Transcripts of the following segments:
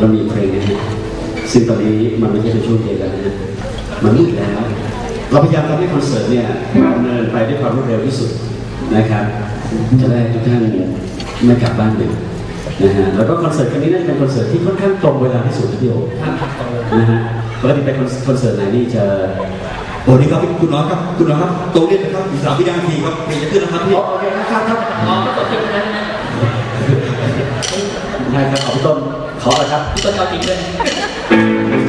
เรามีเพลงนะฮะซึ่งตอนนี้มันไม่ใช่เป็นช่วงเย็นแล้วนะฮะมันมืดแล้ว เราพยายามทำให้คอนเสิร์ตเนี่ยดำเนินไปด้วยความรวดเร็วที่สุดนะครับ จะได้ทุกท่านไม่กลับบ้านดึกนะฮะ แล้วก็คอนเสิร์ตครั้งนี้น่าจะเป็นคอนเสิร์ตที่ค่อนข้างตรงเวลาที่สุดนะพี่โอครับตรงเลยนะฮะปกติไปคอนเสิร์ตไหนนี่จะโอ้นี่ครับคุณน้อยครับคุณน้อยครับตรงนี้นะครับอีกสามวินาทีครับเพลงจะขึ้นแล้วครับพี่อ๋อโอเคนะครับครับอ๋อก็ตกเป็นนั้นนะได้ครับขอพี่ต้น ขอเลยครับพี่ต้นเอาจริงเลย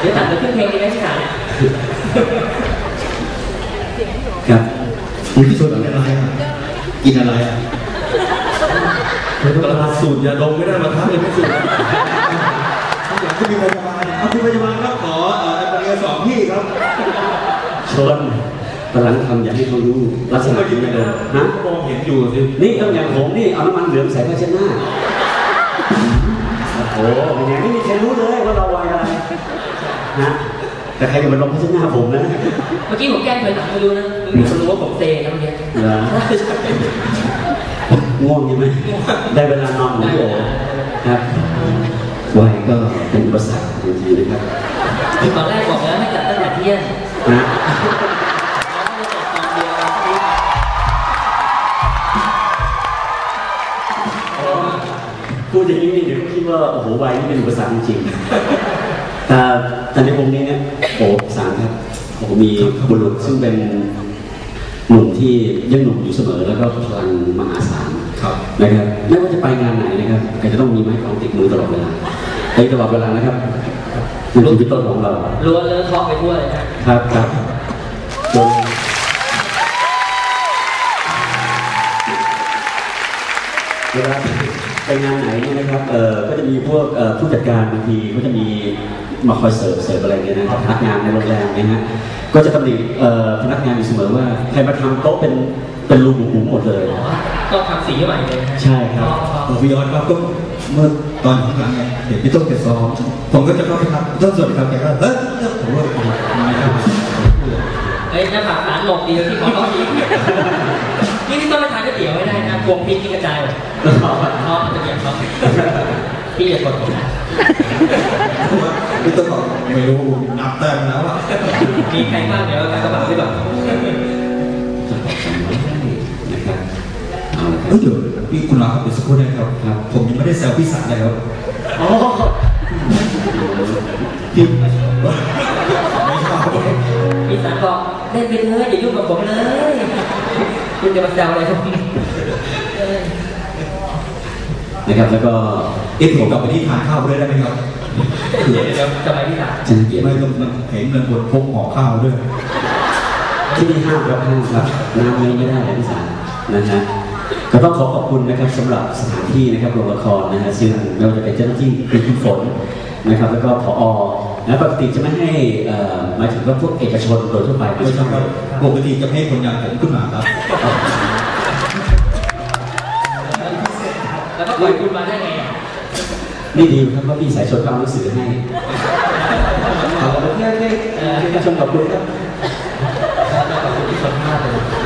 เดี๋ยวตัดไปครึ่งเพลงดีไหมใช่ไหมครับคุณที่สุดกินอะไรอะกินอะไรอะกำลังสูดยาดมไม่ได้มาทักเลยไม่สูดอยากจะมีพยาบาลเอาคุณพยาบาลครับขอเอ่อในปริญญาสองที่ครับชนกำลังทำอย่างให้เขารู้ลักษณะนี้ไม่เดินฮะมองเห็นอยู่สินี่ต้องอย่างผมนี่เอาน้ำมันเหลืองใส่ผ้าเช็ดหน้าโอ้โหเป็นไงไม่มีใครรู้เลยว่าเราวัยอะไร นะ แต่ใครจะมาลงผ้าเช็ดหน้าผมนะ เมื่อกี้ผมแกล้งเคยถามไม่รู้นะมีคนรู้ว่าผมเซนะเมื่อกี้เหรอ ง่วงใช่ไหมได้เวลานอนของพี่โอครับวัยก็เป็นอุปสรรคจริงๆนะครับตอนแรกบอกแล้วให้จัดตั้งแต่เที่ยงนะพูดอย่างนี้นี่เดี๋ยวก็คิดว่าโอ้โหวัยนี่เป็นอุปสรรคจริงๆ แต่แต่ในวงนี้เนี่ยโอ้สารครับโอ้มีบุรุษซึ่งเป็นหนุ่มที่ยังหนุ่มอยู่เสมอแล้วก็พลังมหาศาลครับนะครับไม่ว่าจะไปงานไหนนะครับแกจะต้องมีไม้ของติดมือตลอดเวลาไอ้ตลอดเวลานะครับนั่นคือพี่ต้นของเราล้วนเลอะเทอะไปทั่วเลยนะครับครับจนเวลาไปงานไหนเนี่ยนะครับเอ่อก็จะมีพวกเอ่อผู้จัดการบางทีก็จะมี มาคอยเสิร์ฟเสิร์ฟอะไรเนี่ยนะครับพนักงานในโรงแรมเนี่ยนะก็จะตำหนิเอ่อพนักงานอยู่เสมอว่าใครมาทำโต๊ะเป็นเป็นรูหมูหมดเลยอ๋อต้องทำสีใหม่เลยนะใช่ครับผมพี่ยอดครับก็เมื่อตอนข้างหลังไงเห็นพี่ต้นแกซ้อมผมก็จะเข้าไปทักต้นสวัสดีครับแกก็เฮ้ยผมว่าไม่ได้เอ้ยหน้าผากสารหลบดีที่ขอเขาดีนี่พี่ต้องไปทานก๋วยเตี๋ยวไม่ได้นะพวงพริกที่กระจายหมดเขามันจะเกี่ยวเขา พี่อย่ากดผมนะพี่ต้นบอกไม่รู้นับแต้มแล้วอะมีใครบ้างเดี๋ยวกระบะไปก่อนนะครับเอาละคเฮ้รัยบเดี๋ยวพี่คุณรอครับเดี๋ยวสักครู่นะครับครับ ผมยังไม่ได้แซวพี่สันเลยครับอ๋อพี่ไม่ชอบพี่สารบอกเล่นไปเลยอย่ายุ่งกับผมเลย คุณจะมาแซวอะไรผมเออนะครับแล้วก็ เอ๊ะผมกลับไปที่ทานข้าวด้วยได้ไหมครับเดี๋ยวเดี๋ยวจะไปที่สารฉันเกียรติไม่ต้องเห็นเงินบนพกห่อข้าวด้วยที่นี่ห้ามครับห้ามครับน้ำนี้ไม่ได้เลยพี่สารนะฮะก็ต้องขอขอบคุณนะครับสำหรับสถานที่นะครับโรงละครนะฮะซึ่งไม่ว่าจะเป็นเจ้าหน้าที่คือคุณฝนนะครับ แล้วก็ผอและปกติจะไม่ให้เอ่อหมายถึงว่าพวกเอกชนโดยทั่วไปไม่ไม่ใช่ใช่ครับปกติจะให้คนอย่างผมขึ้นมาครับแล้วก็ปล่อยคุณมาได้ไงอะ นี่ดีครับว่าพี่สายชนก็เอาหนังสือให้เอาโอเคโอเคเอ่อเอกชนขอบคุณครับขอบคุณที่ชมมากเลย